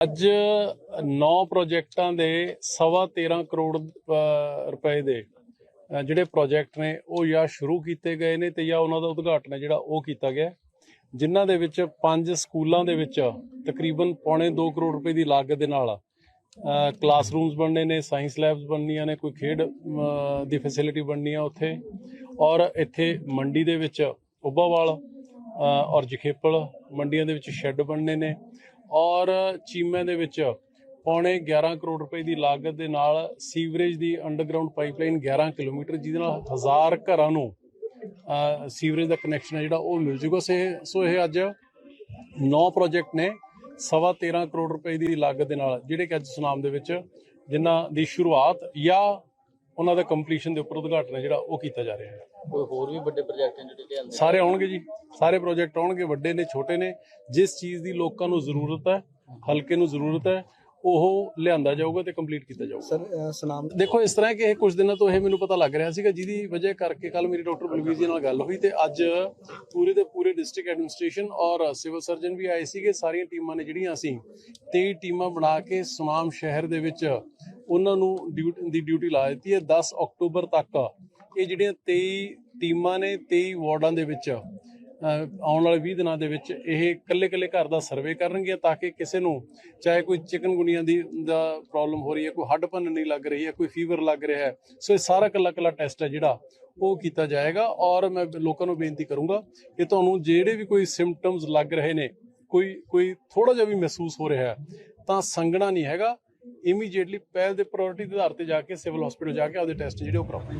ਅੱਜ 9 ਪ੍ਰੋਜੈਕਟਾਂ ਦੇ ਸਵਾ 13 ਕਰੋੜ ਰੁਪਏ ਦੇ ਜਿਹੜੇ ਪ੍ਰੋਜੈਕਟ ਨੇ, ਉਹ ਜਾਂ ਸ਼ੁਰੂ ਕੀਤੇ ਗਏ ਨੇ ਤੇ ਜਾਂ ਉਹਨਾਂ ਦਾ ਉਦਘਾਟਨ ਹੈ, ਜਿਹੜਾ ਉਹ ਕੀਤਾ ਗਿਆ ਜਿਨ੍ਹਾਂ ਦੇ ਵਿੱਚ ਪੰਜ ਸਕੂਲਾਂ ਦੇ ਵਿੱਚ ਤਕਰੀਬਨ ਪੌਣੇ 2 ਕਰੋੜ ਰੁਪਏ ਦੀ ਲਾਗਤ ਦੇ ਨਾਲ ਕਲਾਸਰੂਮਸ ਬਣਨੇ ਨੇ ਸਾਇੰਸ ਲੈਬਸ ਬਣਨੀਆਂ ਨੇ, ਕੋਈ ਖੇਡ ਦੀ ਫੈਸਿਲਿਟੀ ਬਣਨੀ ਆ ਉੱਥੇ। ਔਰ ਇੱਥੇ ਮੰਡੀ ਦੇ ਵਿੱਚ ਉੱਬਾਵਾਲ ਔਰ ਜਖੇਪਲ ਮੰਡੀਆਂ ਦੇ ਵਿੱਚ ਸ਼ੈੱਡ ਬਣਨੇ ਨੇ। ਔਰ ਚੀਮੇ ਦੇ ਵਿੱਚ ਪੌਣੇ 11 ਕਰੋੜ ਰੁਪਏ ਦੀ ਲਾਗਤ ਦੇ ਨਾਲ ਸੀਵਰੇਜ ਦੀ ਅੰਡਰਗਰਾਉਂਡ ਪਾਈਪਲਾਈਨ 11 ਕਿਲੋਮੀਟਰ, ਜਿਹਦੇ ਨਾਲ ਹਜ਼ਾਰ ਘਰਾਂ ਨੂੰ ਸੀਵਰੇਜ ਦਾ ਕਨੈਕਸ਼ਨ ਹੈ ਜਿਹੜਾ, ਉਹ ਮਿਲ ਜੂਗਾ। ਸੋ ਇਹ ਅੱਜ 9 ਪ੍ਰੋਜੈਕਟ ਨੇ, ਸਵਾ 13 ਕਰੋੜ ਰੁਪਏ ਦੀ ਲਾਗਤ ਦੇ ਨਾਲ, ਜਿਹੜੇ ਕਿ ਅੱਜ ਸੁਨਾਮ ਦੇ ਵਿੱਚ ਜਿਨ੍ਹਾਂ ਦੀ ਸ਼ੁਰੂਆਤ ਜਾਂ ਉਹਨਾਂ ਦਾ ਕੰਪਲੀਸ਼ਨ ਦੇ ਉੱਪਰ ਉਦਘਾਟਨ ਹੈ ਜਿਹੜਾ ਉਹ ਕੀਤਾ ਜਾ ਰਿਹਾ ਹੈ। ਕੋਈ ਹੋਰ ਵੀ ਵੱਡੇ ਪ੍ਰੋਜੈਕਟ ਜਿਹੜੇ ਲਿਆਂਦੇ ਸਾਰੇ ਆਉਣਗੇ ਜੀ। ਸਾਰੇ ਪ੍ਰੋਜੈਕਟ ਆਉਣਗੇ ਵੱਡੇ ਨੇ ਛੋਟੇ ਨੇ। ਜਿਸ ਚੀਜ਼ ਦੀ ਲੋਕਾਂ ਨੂੰ ਜ਼ਰੂਰਤ ਹੈ ਹਲਕੇ ਨੂੰ ਜ਼ਰੂਰਤ ਹੈ ਉਹ ਲਿਆਂਦਾ ਜਾਊਗਾ ਤੇ ਕੰਪਲੀਟ ਕੀਤਾ ਜਾਊਗਾ। ਸਰ ਸਨਾਮ ਦੇਖੋ ਇਸ ਤਰ੍ਹਾਂ ਕਿ ਇਹ ਕੁਝ ਦਿਨਾਂ ਤੋਂ ਇਹ ਮੈਨੂੰ ਪਤਾ ਲੱਗ ਰਿਹਾ ਸੀਗਾ ਜਿਹਦੀ ਵਜ੍ਹਾ ਕਰਕੇ ਕੱਲ ਮੇਰੀ ਡਾਕਟਰ ਬਲਵੀਰ ਜੀ ਨਾਲ ਗੱਲ ਹੋਈ ਤੇ ਅੱਜ ਪੂਰੇ ਦੇ ਪੂਰੇ ਡਿਸਟ੍ਰਿਕਟ ਐਡਮਿਨਿਸਟ੍ਰੇਸ਼ਨ ਔਰ ਸਿਵਲ ਸਰਜਨ ਵੀ ਆਏ ਸੀਗੇ। ਸਾਰੀਆਂ ਟੀਮਾਂ ਨੇ ਜਿਹੜੀਆਂ ਅਸੀਂ 23 ਟੀਮਾਂ ਬਣਾ ਕੇ ਸੁਨਾਮ ਸ਼ਹਿਰ ਦੇ ਵਿੱਚ ਉਹਨਾਂ ਨੂੰ ਡਿਊਟੀ ਦੀ ਡਿਊਟੀ ਲਾ ਦਿੱਤੀ ਹੈ। 10 ਅਕਤੂਬਰ ਤੱਕ ਇਹ ਜਿਹੜੀਆਂ 23 ਟੀਮਾਂ ਨੇ 23 ਵਾਰਡਾਂ ਦੇ ਵਿੱਚ ਆਉਣ ਵਾਲੇ 20 ਦਿਨਾਂ ਦੇ ਵਿੱਚ ਇਹ ਇਕੱਲੇ ਇਕੱਲੇ ਘਰ ਦਾ ਸਰਵੇ ਕਰਨਗੇ ਤਾਂ ਕਿ ਕਿਸੇ ਨੂੰ ਚਾਹੇ ਕੋਈ ਚਿਕਨਗੁਨੀਆ ਦੀ ਦਾ ਪ੍ਰੋਬਲਮ ਹੋ ਰਹੀ ਹੈ, ਕੋਈ ਹੱਡ ਭੰਨ ਨਹੀਂ ਲੱਗ ਰਹੀ ਹੈ, ਕੋਈ ਫੀਵਰ ਲੱਗ ਰਿਹਾ ਹੈ। ਸੋ ਇਹ ਸਾਰਾ ਇਕੱਲਾ ਇਕੱਲਾ ਟੈਸਟ ਹੈ ਜਿਹੜਾ ਉਹ ਕੀਤਾ ਜਾਏਗਾ ਔਰ ਮੈਂ ਲੋਕਾਂ ਨੂੰ ਬੇਨਤੀ ਕਰੂੰਗਾ ਕਿ ਤੁਹਾਨੂੰ ਜਿਹੜੇ ਵੀ ਕੋਈ ਸਿੰਪਟਮਸ ਲੱਗ ਰਹੇ ਨੇ, ਕੋਈ ਕੋਈ ਥੋੜਾ ਜਿਹਾ ਵੀ ਮਹਿਸੂਸ ਹੋ ਰਿਹਾ ਹੈ, ਤਾਂ ਸੰਗਣਾ ਨਹੀਂ ਹੈਗਾ। ਇਮੀਡੀਏਟਲੀ ਪਹਿਲ ਦੇ ਪ੍ਰਾਇੋਰਟੀ ਦੇ ਆਧਾਰ ਤੇ ਜਾ ਕੇ ਸਿਵਲ ਹਸਪੀਟਲ ਜਾ ਕੇ ਆਪਦੇ ਟੈਸਟ ਜਿਹੜੇ ਉਹ ਕਰਾਓ।